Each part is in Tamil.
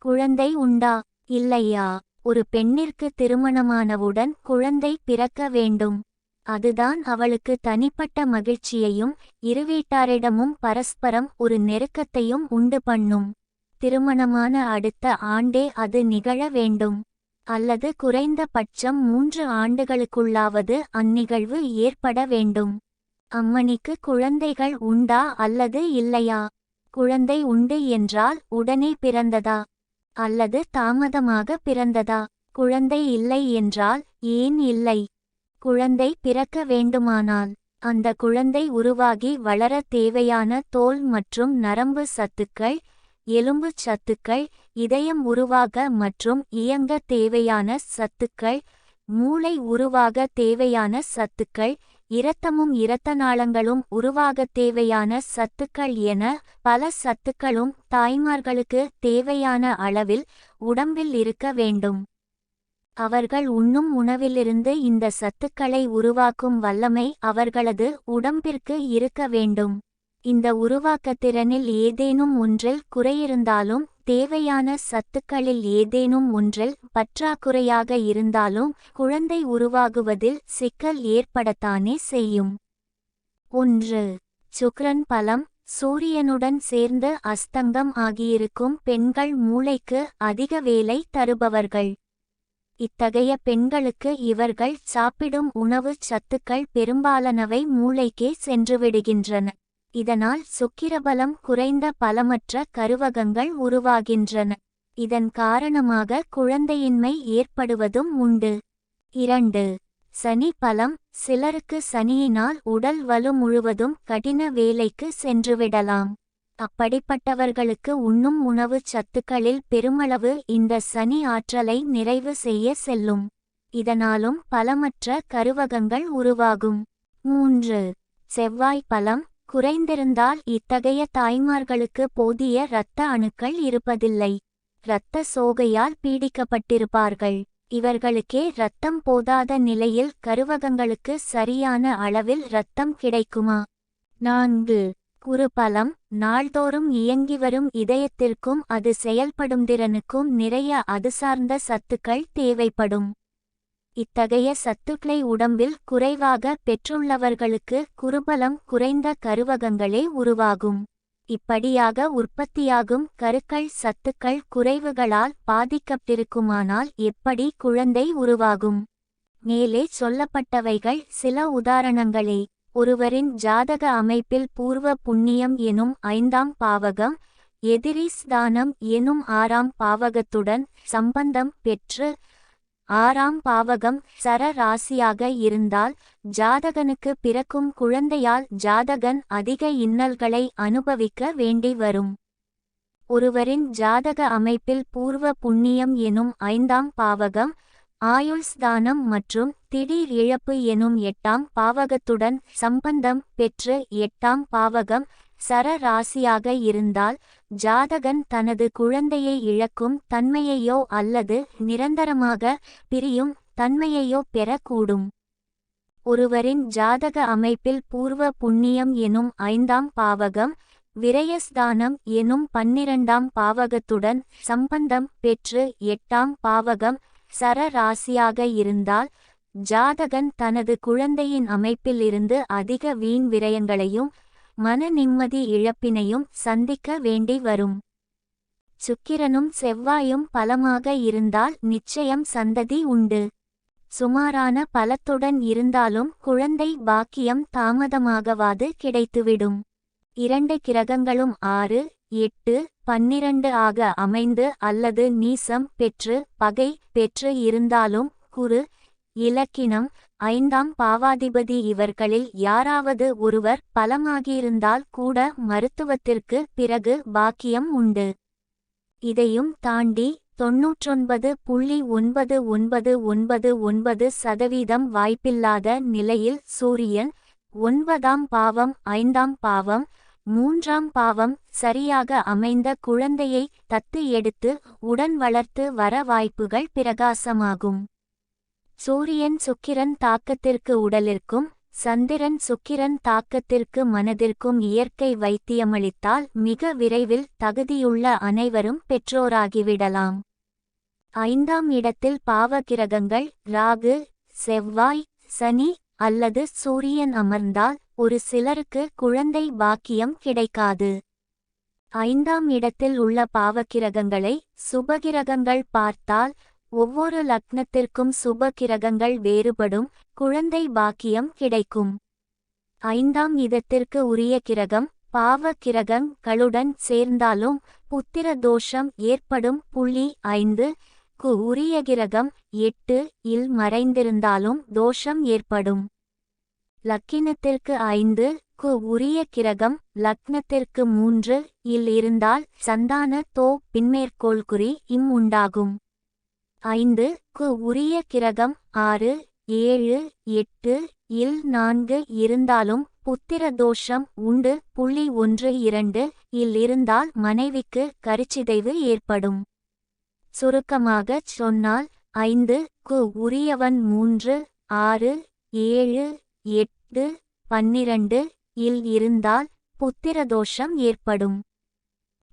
குழந்தை உண்டா? இல்லையா. ஒரு பெண்ணிற்கு திருமணமானவுடன் குழந்தை பிறக்க வேண்டும். அதுதான் அவளுக்கு தனிப்பட்ட மகிழ்ச்சியையும் இருவீட்டாரிடமும் பரஸ்பரம் ஒரு நெருக்கத்தையும் உண்டு பண்ணும். திருமணமான அடுத்த ஆண்டே அது நிகழ வேண்டும். அல்லது குறைந்த பட்சம் மூன்று ஆண்டுகளுக்குள்ளாவது அந்நிகழ்வு ஏற்பட வேண்டும். அம்மணிக்கு குழந்தைகள் உண்டா அல்லது இல்லையா? குழந்தை உண்டு என்றால் உடனே பிறந்ததா? அல்லது தாமதமாக பிறந்ததா? குழந்தை இல்லை என்றால் ஏன் இல்லை? குழந்தை பிறக்க வேண்டுமானால். அந்த குழந்தை உருவாகி வளர தேவையான தோல் மற்றும் நரம்பு சத்துக்கள் எலும்புச் சத்துக்கள் இதயம் உருவாக மற்றும் இயங்க தேவையான சத்துக்கள் மூளை உருவாக தேவையான சத்துக்கள் இரத்தமும் இரத்த நாளங்களும் உருவாக தேவையான சத்துக்கள் என பல சத்துக்களும் தாய்மார்களுக்கு தேவையான அளவில் உடம்பில் இருக்க வேண்டும். அவர்கள் உண்ணும் உணவிலிருந்து இந்த சத்துக்களை உருவாக்கும் வல்லமை அவர்களது உடம்பிற்கு இருக்க வேண்டும். இந்த உருவாக்கத்திறனில் ஏதேனும் ஒன்றில் குறையிருந்தாலும் தேவையான சத்துக்களில் ஏதேனும் ஒன்றில் பற்றாக்குறையாக இருந்தாலும் குழந்தை உருவாகுவதில் சிக்கல் ஏற்படத்தானே செய்யும். ஒன்று. சுக்ரன் பலம் சூரியனுடன் சேர்ந்து அஸ்தங்கம் ஆகியிருக்கும் பெண்கள் மூளைக்கு அதிக வேலை தருபவர்கள். இத்தகைய பெண்களுக்கு இவர்கள் சாப்பிடும் உணவுச் சத்துக்கள் பெரும்பாலானவை மூளைக்கே சென்றுவிடுகின்றன. இதனால் சுக்கிரபலம் குறைந்த பலமற்ற கருவகங்கள் உருவாகின்றன. இதன் காரணமாக குழந்தையின்மை ஏற்படுவதும் உண்டு. இரண்டு சனி பலம் சிலருக்கு சனியினால் உடல் வலு முழுவதும் கடின வேலைக்கு சென்றுவிடலாம். அப்படிப்பட்டவர்களுக்கு உண்ணும் உணவுச் சத்துக்களில் பெருமளவு இந்த சனி ஆற்றலை நிறைவு செய்ய செல்லும். இதனாலும் பலமற்ற கருவகங்கள் உருவாகும். மூன்று செவ்வாய் பலம் குறைந்திருந்தால் இத்தகைய தாய்மார்களுக்கு போதிய இரத்த அணுக்கள் இருப்பதில்லை. இரத்த சோகையால் பீடிக்கப்பட்டிருப்பார்கள். இவர்களுக்கே இரத்தம் போதாத நிலையில் கருவகங்களுக்கு சரியான அளவில் இரத்தம் கிடைக்குமா? நான்கு. குறுபலம் நாள்தோறும் இயங்கி வரும் இதயத்திற்கும் அது செயல்படும் திறனுக்கும் நிறைய அது சார்ந்த சத்துக்கள் தேவைப்படும். இத்தகைய சத்துக்களை உடம்பில் குறைவாக பெற்றுள்ளவர்களுக்கு குறுபலம் குறைந்த கருவகங்களே உருவாகும். இப்படியாக உற்பத்தியாகும் கருக்கள் சத்துக்கள் குறைவுகளால் பாதிக்கப்பட்டிருக்குமானால் எப்படி குழந்தை உருவாகும்? மேலே சொல்லப்பட்டவைகள் சில உதாரணங்களே. ஒருவரின் ஜாதக அமைப்பில் பூர்வ புண்ணியம் எனும் ஐந்தாம் பாவகம் எதிரிஸ்தானம் எனும் ஆறாம் பாவகத்துடன் சம்பந்தம் பெற்று ஆறாம் பாவகம் சர ராசியாக இருந்தால் ஜாதகனுக்கு பிறக்கும் குழந்தையால் ஜாதகன் அதிக இன்னல்களை அனுபவிக்க வேண்டி வரும். ஒருவரின் ஜாதக அமைப்பில் பூர்வ புண்ணியம் எனும் ஐந்தாம் பாவகம் ஆயுள்ஸ்தானம் மற்றும் திடீர் இழப்பு எனும் எட்டாம் பாவகத்துடன் சம்பந்தம் பெற்று எட்டாம் பாவகம் சர ராசியாக இருந்தால் ஜாதகன் தனது குழந்தையை இழக்கும் தன்மையையோ அல்லது நிரந்தரமாக பிரியும் தன்மையையோ பெறக்கூடும். ஒருவரின் ஜாதக அமைப்பில் பூர்வ புண்ணியம் எனும் ஐந்தாம் பாவகம் விரயஸ்தானம் எனும் பன்னிரண்டாம் பாவகத்துடன் சம்பந்தம் பெற்று எட்டாம் பாவகம் சர ராசியாக இருந்தால் ஜாதகன் தனது குழந்தையின் அமைப்பிலிருந்து அதிக வீண் விரயங்களையும் மன நிம்மதி இழப்பினையும் சந்திக்க வேண்டி வரும். சுக்கிரனும் செவ்வாயும் பலமாக இருந்தால் நிச்சயம் சந்ததி உண்டு. சுமாரான பலத்துடன் இருந்தாலும் குழந்தை பாக்கியம் தாமதமாகவாது கிடைத்துவிடும். இரண்டு கிரகங்களும் ஆறு எட்டு பன்னிரண்டு ஆக அமைந்து அல்லது நீசம் பெற்று பகை பெற்று இருந்தாலும் குறு இலக்கினம் ஐந்தாம் பாவாதிபதி இவர்களில் யாராவது ஒருவர் பலமாகியிருந்தால் கூட மருத்துவத்திற்கு பிறகு பாக்கியம் உண்டு. இதையும் தாண்டி தொன்னூற்றொன்பது புள்ளி ஒன்பது ஒன்பது ஒன்பது ஒன்பது சதவீதம் வாய்ப்பில்லாத நிலையில் சூரியன் ஒன்பதாம் பாவம் ஐந்தாம் பாவம் மூன்றாம் பாவம் சரியாக அமைந்த குழந்தையை தத்து எடுத்து உடன் வளர்த்து வர வாய்ப்புகள் பிரகாசமாகும். சூரியன் சுக்கிரன் தாக்கத்திற்கு உடலிற்கும் சந்திரன் சுக்கிரன் தாக்கத்திற்கு மனதிற்கும் இயற்கை வைத்தியமளித்தால் மிக விரைவில் தகுதியுள்ள அனைவரும் பெற்றோராகிவிடலாம். ஐந்தாம் இடத்தில் பாவகிரகங்கள் ராகு செவ்வாய் சனி அல்லது சூரியன் அமர்ந்தால் ஒரு சிலருக்கு குழந்தை பாக்கியம் கிடைக்காது. ஐந்தாம் இடத்தில் உள்ள பாவகிரகங்களை சுபகிரகங்கள் பார்த்தால் ஒவ்வொரு லக்னத்திற்கும் சுப கிரகங்கள் வேறுபடும் குழந்தை பாக்கியம் கிடைக்கும். ஐந்தாம் இதத்திற்கு உரிய கிரகம் பாவ கிரகங்களுடன் சேர்ந்தாலும் புத்திர தோஷம் ஏற்படும் புள்ளி ஐந்து கு உரிய கிரகம் எட்டு இல் மறைந்திருந்தாலும் தோஷம் ஏற்படும். லக்கினத்திற்கு ஐந்து கு உரிய கிரகம் லக்னத்திற்கு மூன்று இல் இருந்தால் சந்தான தோ பின்மேற்கோள் குறி இம் உண்டாகும். ஐந்து கு உரிய கிரகம் ஆறு ஏழு எட்டு இல் நான்கு இருந்தாலும் புத்திர தோஷம் உண்டு. புள்ளி ஒன்று இரண்டு இல் இருந்தால் மனைவிக்கு கருச்சிதைவு ஏற்படும். சுருக்கமாகச் சொன்னால் ஐந்து கு உரியவன் மூன்று ஆறு ஏழு எட்டு பன்னிரண்டு இல் இருந்தால் புத்திர தோஷம் ஏற்படும்.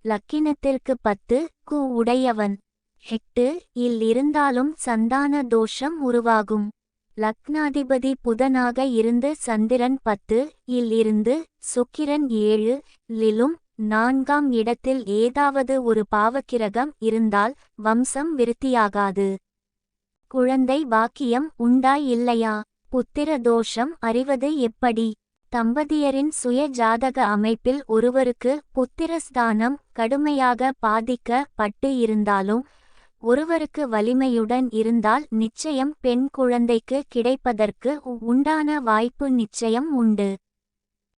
லக்கினத்திற்கு பத்து கு உடையவன். எட்டு இல் இருந்தாலும் சந்தான தோஷம் உருவாகும். லக்னாதிபதி புதனாக இருந்து சந்திரன் பத்து இல் இருந்து சுக்கிரன் ஏழு லிலும் நான்காம் இடத்தில் ஏதாவது ஒரு பாவக்கிரகம் இருந்தால் வம்சம் விருத்தியாகாது. குழந்தை வாக்கியம் உண்டாய் இல்லையா? புத்திர தோஷம் அறிவது எப்படி? தம்பதியரின் சுய ஜாதக அமைப்பில் ஒருவருக்கு புத்திரஸ்தானம் கடுமையாக பாதிக்க பட்டு இருந்தாலும் ஒருவருக்கு வலிமையுடன் இருந்தால் நிச்சயம் பெண் குழந்தைக்கு கிடைப்பதற்கு உண்டான வாய்ப்பு நிச்சயம் உண்டு.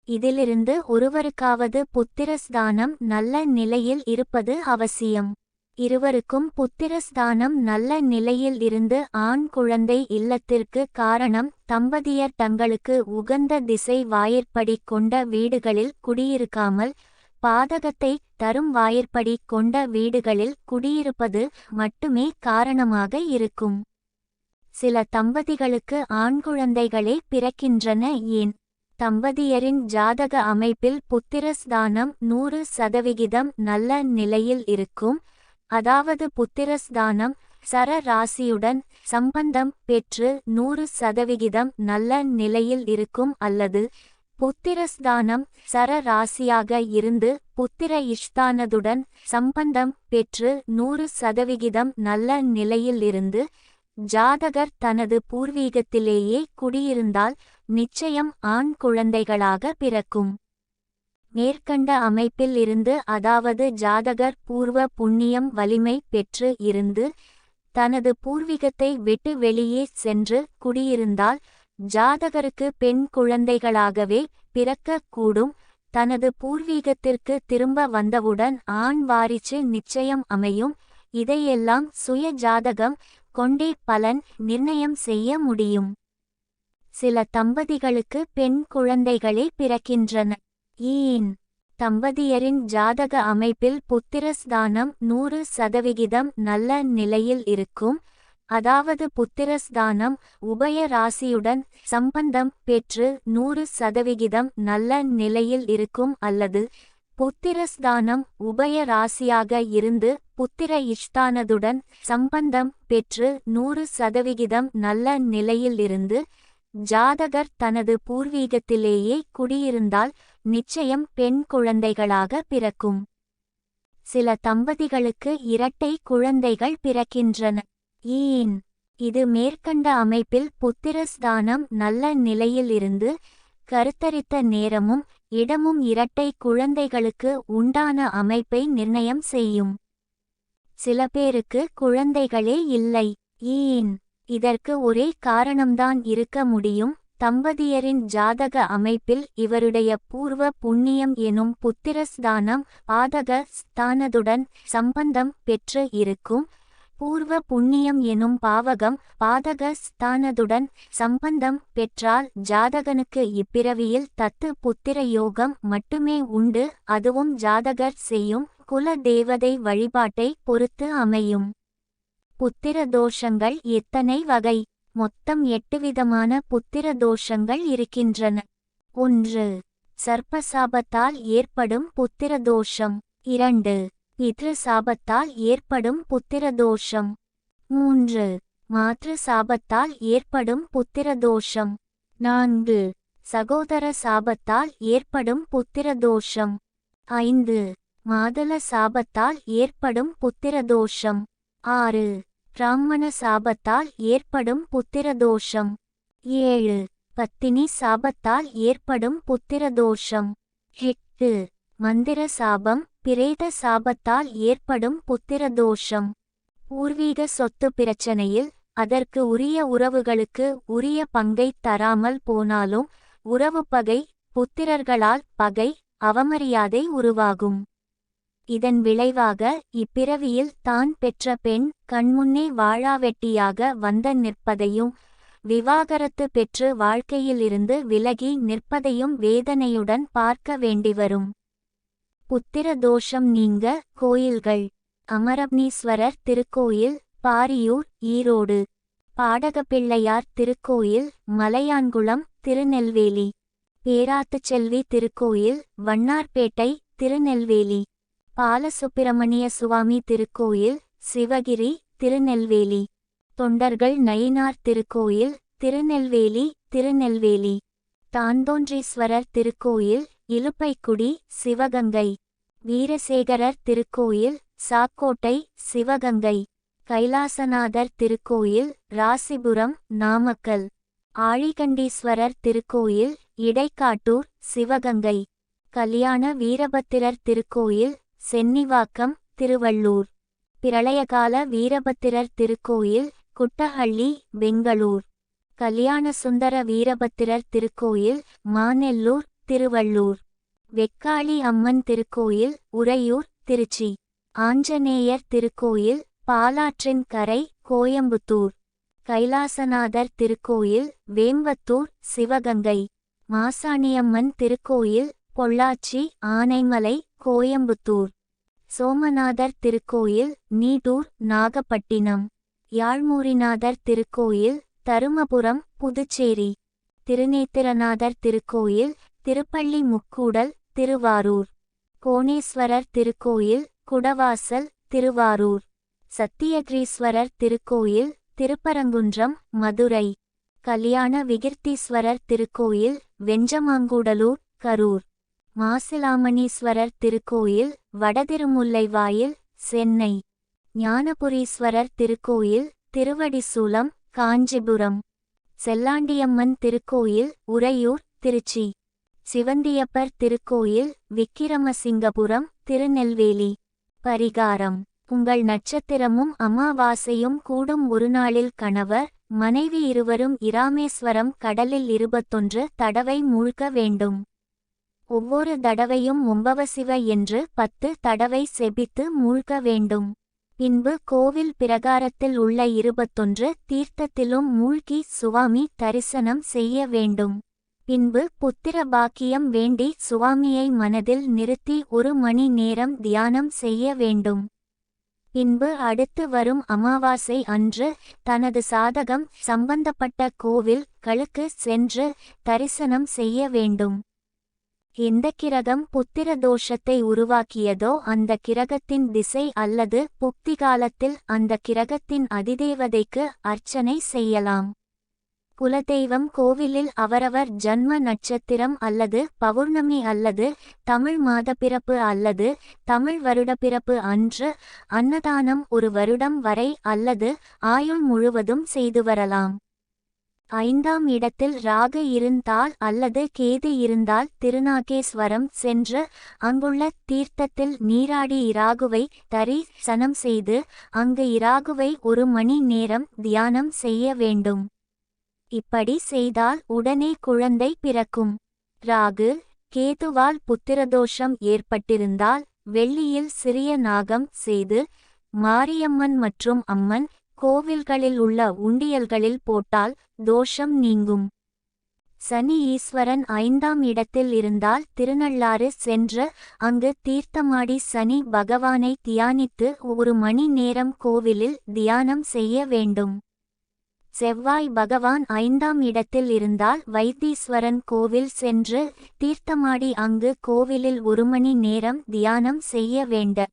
இதிலிருந்து ஒருவருக்காவது புத்திரஸ்தானம் நல்ல நிலையில் இருப்பது அவசியம். இருவருக்கும் புத்திரஸ்தானம் நல்ல நிலையில் இருந்து ஆண் குழந்தை இல்லத்திற்கு காரணம் தம்பதியர் தங்களுக்கு உகந்த திசை வாயிற்படி கொண்ட வீடுகளில் குடியிருக்காமல் பாதகத்தை தரும் வாயிற்படி கொண்ட வீடுகளில் குடியிருப்பது மட்டுமே காரணமாக இருக்கும். சில தம்பதிகளுக்கு ஆண் குழந்தைகளே பிறக்கின்றன. ஏன்? தம்பதியரின் ஜாதக அமைப்பில் புத்திரஸ்தானம் நூறு சதவிகிதம் நல்ல நிலையில் இருக்கும். அதாவது புத்திரஸ்தானம் சர ராசியுடன் சம்பந்தம் பெற்று நூறு சதவிகிதம் நல்ல நிலையில் இருக்கும் அல்லது புத்திரஸ்தானம் சர ராசியாக இருந்து புத்திர இஷ்தானதுடன் சம்பந்தம் பெற்று நூறு சதவிகிதம் நல்ல நிலையில் இருந்து ஜாதகர் தனது பூர்வீகத்திலேயே குடியிருந்தால் நிச்சயம் ஆண் குழந்தைகளாக பிறக்கும். மேற்கண்ட அமைப்பில் இருந்து அதாவது ஜாதகர் பூர்வ புண்ணியம் வலிமை பெற்று இருந்து தனது பூர்வீகத்தை விட்டு வெளியே சென்று குடியிருந்தால் ஜாதகருக்கு பெண் குழந்தைகளாகவே பிறக்கக்கூடும். தனது பூர்வீகத்திற்கு திரும்ப வந்தவுடன் ஆண் வாரிச்சு நிச்சயம் அமையும். இதையெல்லாம் சுய ஜாதகம் கொண்டே பலன் நிர்ணயம் செய்ய முடியும். சில தம்பதிகளுக்கு பெண் குழந்தைகளே பிறக்கின்றன. ஏன் தம்பதியரின் ஜாதக அமைப்பில் புத்திரஸ்தானம் நூறு சதவிகிதம் நல்ல நிலையில் இருக்கும். அதாவது புத்திரஸ்தானம் உபய ராசியுடன் சம்பந்தம் பெற்று நூறு சதவிகிதம் நல்ல நிலையில் இருக்கும் அல்லது புத்திரஸ்தானம் உபய ராசியாக இருந்து புத்திர இஷ்தானதுடன் சம்பந்தம் பெற்று நூறு சதவிகிதம் நல்ல நிலையில் இருந்து ஜாதகர் தனது பூர்வீகத்திலேயே குடியிருந்தால் நிச்சயம் பெண் குழந்தைகளாக பிறக்கும். சில தம்பதிகளுக்கு இரட்டை குழந்தைகள் பிறக்கின்றன. ஏன்? இது மேற்கண்ட அமைப்பில் புத்திரஸ்தானம் நல்ல நிலையில் இருந்து கருத்தரித்த நேரமும் இடமும் இரட்டை குழந்தைகளுக்கு உண்டான அமைப்பை நிர்ணயம் செய்யும். சில பேருக்கு குழந்தைகளே இல்லை. ஏன்? இதற்கு ஒரே காரணம்தான் இருக்க முடியும். தம்பதியரின் ஜாதக அமைப்பில் இவருடைய பூர்வ புண்ணியம் எனும் புத்திரஸ்தானம் பாதக ஸ்தானதுடன் சம்பந்தம் பெற்று இருக்கும். பூர்வ புண்ணியம் எனும் பாவகம் பாதக ஸ்தானதுடன் சம்பந்தம் பெற்றால் ஜாதகனுக்கு இப்பிறவியில் தத்து புத்திர யோகம் மட்டுமே உண்டு அதுவும் ஜாதகர் செய்யும் குல தேவதை வழிபாட்டை பொறுத்து அமையும். புத்திர தோஷங்கள் எத்தனை வகை? மொத்தம் எட்டு விதமான புத்திர தோஷங்கள் இருக்கின்றன. ஒன்று சர்ப்பசாபத்தால் ஏற்படும் புத்திர தோஷம். இரண்டு பித்ரு சாபத்தால் ஏற்படும் புத்திர தோஷம் மூன்று. மாற்று சாபத்தால் ஏற்படும் புத்திர தோஷம் நான்கு. சகோதர சாபத்தால் ஏற்படும் புத்திர தோஷம் ஐந்து. மாதள சாபத்தால் ஏற்படும் புத்திர தோஷம் ஆறு. பிராமண சாபத்தால் ஏற்படும் புத்திர தோஷம் ஏழு. பத்தினி சாபத்தால் ஏற்படும் புத்திர தோஷம் எட்டு. மந்திர சாபம் பிரேத சாபத்தால் ஏற்படும் புத்திர தோஷம் பூர்வீக சொத்து பிரச்சனையில் அதற்கு உரிய உறவுகளுக்கு உரிய பங்கைத் தராமல் போனாலும் உறவு பகை புத்திரர்களால் பகை அவமரியாதை உருவாகும். இதன் விளைவாக இப்பிறவியில் தான் பெற்ற பெண் கண்முன்னே வாழாவெட்டியாக வந்த நிற்பதையும் விவாகரத்து பெற்று வாழ்க்கையிலிருந்து விலகி நிற்பதையும் வேதனையுடன் பார்க்க வேண்டிவரும் புத்திர தோஷம் நீங்க கோயில்கள். அமரப்னீஸ்வரர் திருக்கோயில் பாரியூர் ஈரோடு. பாடகப்பிள்ளையார் திருக்கோயில் மலையான்குளம் திருநெல்வேலி. பேராத்துச்செல்வி திருக்கோயில் வண்ணார்பேட்டை திருநெல்வேலி. பாலசுப்பிரமணிய சுவாமி திருக்கோயில் சிவகிரி திருநெல்வேலி. தொண்டர்கள் நயினார் திருக்கோயில் திருநெல்வேலி திருநெல்வேலி. தாந்தோன்றீஸ்வரர் திருக்கோயில் இலுப்பைக்குடி சிவகங்கை. வீரசேகரர் திருக்கோயில் சாக்கோட்டை சிவகங்கை. கைலாசநாதர் திருக்கோயில் ராசிபுரம் நாமக்கல். ஆழிகண்டீஸ்வரர் திருக்கோயில் இடைக்காட்டூர் சிவகங்கை. கல்யாண வீரபத்திரர் திருக்கோயில் சென்னிவாக்கம் திருவள்ளூர். பிரளயகால வீரபத்திரர் திருக்கோயில் குட்டஹள்ளி பெங்களூர். கல்யாண சுந்தர வீரபத்திரர் திருக்கோயில் மாநெல்லூர் திருவள்ளூர். வெக்காளி அம்மன் திருக்கோயில் உறையூர் திருச்சி. ஆஞ்சநேயர் திருக்கோயில் பாலாற்றின் கரை கோயம்புத்தூர். கைலாசநாதர் திருக்கோயில் வேம்பத்தூர் சிவகங்கை. மாசாணியம்மன் திருக்கோயில் பொள்ளாச்சி ஆனைமலை கோயம்புத்தூர். சோமநாதர் திருக்கோயில் நீடூர் நாகப்பட்டினம். யாழ்மூரிநாதர் திருக்கோயில் தருமபுரம் புதுச்சேரி. திருநேத்திரநாதர் திருக்கோயில் திருப்பள்ளி முக்கூடல் திருவாரூர். கோணேஸ்வரர் திருக்கோயில் குடவாசல் திருவாரூர். சத்தியகிரீஸ்வரர் திருக்கோயில் திருப்பரங்குன்றம் மதுரை. கல்யாண விகிர்த்தீஸ்வரர் திருக்கோயில் வெஞ்சமாங்கூடலூர் கரூர். மாசிலாமணீஸ்வரர் திருக்கோயில் வடதிருமுல்லைவாயில் சென்னை. ஞானபுரீஸ்வரர் திருக்கோயில் திருவடிசூலம் காஞ்சிபுரம். செல்லாண்டியம்மன் திருக்கோயில் உறையூர் திருச்சி. சிவந்தியப்பர் திருக்கோயில் விக்கிரமசிங்கபுரம் திருநெல்வேலி. பரிகாரம். உங்கள் நட்சத்திரமும் அமாவாசையும் கூடும் ஒருநாளில் கணவர் மனைவி இருவரும் இராமேஸ்வரம் கடலில் இருபத்தொன்று தடவை மூழ்க வேண்டும். ஒவ்வொரு தடவையும் ஒம்பவசிவ என்று பத்து தடவை செபித்து மூழ்க வேண்டும். பின்பு கோவில் பிரகாரத்தில் உள்ள இருபத்தொன்று தீர்த்தத்திலும் மூழ்கி சுவாமி தரிசனம் செய்ய வேண்டும். பின்பு புத்திர பாக்கியம் வேண்டி சுவாமியை மனதில் நிறுத்தி ஒரு மணி நேரம் தியானம் செய்ய வேண்டும். பின்பு அடுத்து வரும் அமாவாசை அன்று தனது சாதகம் சம்பந்தப்பட்ட கோவில் களுக்கு சென்று தரிசனம் செய்ய வேண்டும். எந்த கிரகம் புத்திர தோஷத்தை உருவாக்கியதோ அந்த கிரகத்தின் திசை அல்லது புக்தி காலத்தில் அந்த கிரகத்தின் அதிதேவதைக்கு அர்ச்சனை செய்யலாம். குலதெய்வம் கோவிலில் அவரவர் ஜன்ம நட்சத்திரம் அல்லது பௌர்ணமி அல்லது தமிழ் மாதப்பிறப்பு அல்லது தமிழ் வருடப்பிறப்பு அன்று அன்னதானம் ஒரு வருடம் வரை அல்லது ஆயுள் முழுவதும் செய்து வரலாம். ஐந்தாம் இடத்தில் ராகு இருந்தால் அல்லது கேது இருந்தால் திருநாகேஸ்வரம் சென்று அங்குள்ள தீர்த்தத்தில் நீராடி இராகுவை தரி சனம் செய்து அங்கு இராகுவை ஒரு மணி நேரம் தியானம் செய்ய வேண்டும். இப்படி செய்தால் உடனே குழந்தை பிறக்கும். ராகு கேதுவால் புத்திரதோஷம் ஏற்பட்டிருந்தால் வெள்ளியில் சிறிய நாகம் செய்து மாரியம்மன் மற்றும் அம்மன் கோவில்களில் உள்ள உண்டியல்களில் போட்டால் தோஷம் நீங்கும். சனி ஈஸ்வரன் ஐந்தாம் இடத்தில் இருந்தால் திருநள்ளாறு சென்று அங்கு தீர்த்தமாடி சனி பகவானை தியானித்து ஒரு மணி நேரம் கோவிலில் தியானம் செய்ய வேண்டும். செவ்வாய் பகவான் ஐந்தாம் இடத்தில் இருந்தால் வைத்தீஸ்வரன் கோவில் சென்று தீர்த்தமாடி அங்கு கோவிலில் ஒரு மணி நேரம் தியானம் செய்ய வேண்ட